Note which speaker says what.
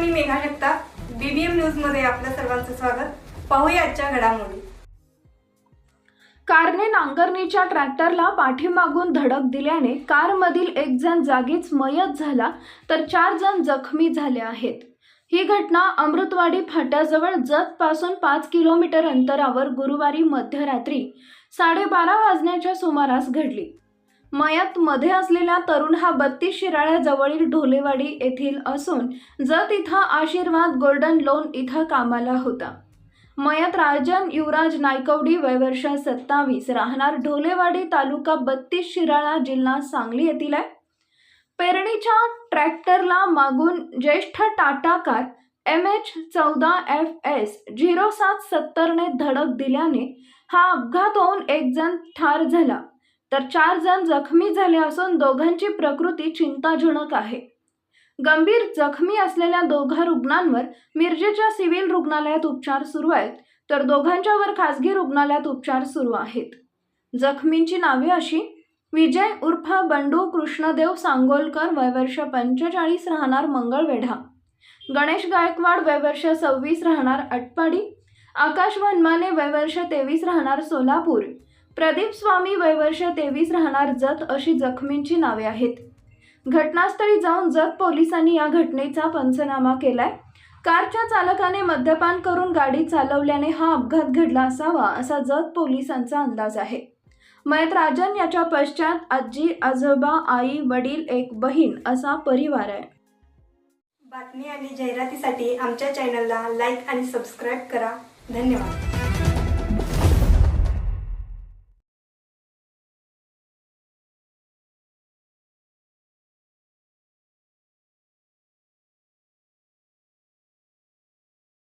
Speaker 1: Megha Jagtap. BBM न्यूजमध्ये आपल्या सर्वांचं स्वागत. पाहूया आजच्या घडामोडी.
Speaker 2: कारने नांगरणीच्या ट्रॅक्टरला पाठीमागून धडक दिल्याने कारमधील एक जण जागीच मयत झाला तर चार जण जखमी झाले आहेत. ही घटना अमृतवाडी फाट्याजवळ जतपासून पाच किलोमीटर अंतरावर गुरुवारी मध्यरात्री साडेबारा वाजण्याच्या सुमारास घडली. मयात मध्ये असलेला तरुण हा बत्तीस शिराळ्याजवळील ढोलेवाडी येथील असून जत इथं आशीर्वाद गोल्डन लोन इथं कामाला होता. मयत राजन युवराज नायकवडी वयवर्ष सत्तावीस राहणार ढोलेवाडी तालुका बत्तीस शिराळा जिल्हा सांगली येथील आहे. पेरणीच्या ट्रॅक्टरला मागून ज्येष्ठ टाटा कार एम एच चौदा एफ एस झिरो सात सत्तरने धडक दिल्याने हा अपघात होऊन एक जण ठार झाला. तर चार जण जखमी झाले असून दोघांची प्रकृती चिंताजनक आहे. गंभीर जखमी असलेल्या दोघा रुग्णांवर मिरजेच्या सिव्हिल रुग्णालयात उपचार सुरू आहेत तर दोघांच्यावर खासगी रुग्णालयात उपचार सुरू आहेत. जखमींची नावे अशी विजय उर्फ बंडू कृष्णदेव सांगोलकर वयवर्ष पंचेचाळीस राहणार मंगळवेढा. गणेश गायकवाड वयवर्ष सव्वीस राहणार अटपाडी आकाश वनमाने वयवर्ष तेवीस राहणार सोलापूर. प्रदीप स्वामी वयवर्ष तेवीस राहणार जत अशी जखमींची नावे आहेत. घटनास्थळी जाऊन जत पोलिसांनी या घटनेचा पंचनामा केलाय. कारच्या चालकाने मद्यपान करून गाडी चालवल्याने हा अपघात घडला असावा असा जत पोलिसांचा अंदाज आहे. मयत राजन याच्या पश्चात आजी आजोबा आई वडील एक बहीण असा परिवार आहे.
Speaker 1: बातमी आणि जाहिरातीसाठी आमच्या चॅनलला लाईक आणि सबस्क्राईब करा. धन्यवाद.